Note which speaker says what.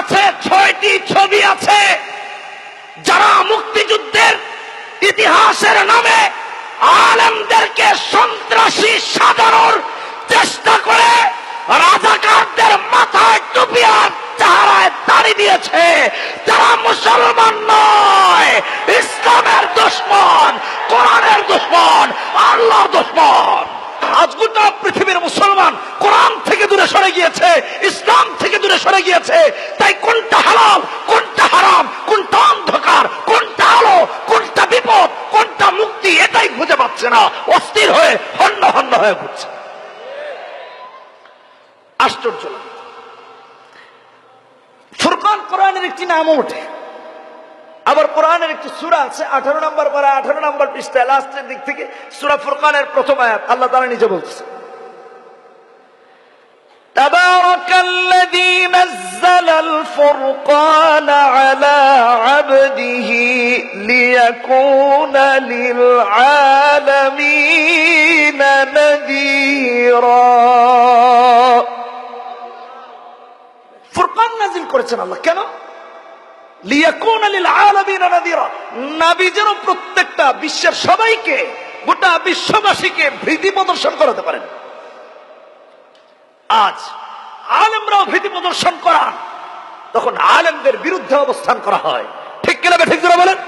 Speaker 1: কাছে ছয়টি ছবি আছে, যারা মুক্তিযুদ্ধের ইতিহাসের নামে আলেমদেরকে সন্ত্রাসী সাজানোর চেষ্টা করে রাজাকারদের মাথায় টুপি আর চেহারায় দাড়ি দিয়েছে। তারা মুসলমান নয়, ইসলামের দুশ্মন, কোরআনের দুশ্মন, আল্লাহর দুশ্মন। আজ গোটা পৃথিবীর মুসলমান কোরআন থেকে দূরে সরে গিয়েছে, ইসলাম থেকে দূরে সরে গিয়েছে। তাই কোনটা হালাল, কোনটা হারাম, কোনটা অন্ধকার, কোনটা আলো, কোনটা বিপদ, কোনটা মুক্তি, এটাই খুঁজে পাচ্ছে না। অস্থির হয়ে, হন্য হন্য হয়ে ঘুরছে। আশ্চর্য ফুরকান কোরআনের একটি নামও ওঠে। আবার কোরআনের একটি সুরা আছে, আঠারো নম্বর পারা, আঠারো নম্বর পৃষ্ঠায় লাস্টের দিক থেকে সুরা ফুরকানের প্রথম আয়াত, আল্লাহ তারা নিজে বলতেছে
Speaker 2: الفرقان على عبده ليكون للعالمين نذيرا
Speaker 1: ফুরকান নাজিল করেছেন আল্লাহ কেন লিয়াকুন লিল আলামিন নাযীরা নবী যেন প্রত্যেকটা বিশ্বের সবাইকে গোটা বিশ্ববাসীকে ভীতি প্রদর্শন করাতে পারেন আজ আলেমরাও ভীতি প্রদর্শন করান তখন আলেমদের বিরুদ্ধে অবস্থান করা হয়। ঠিক কিনা বলেন?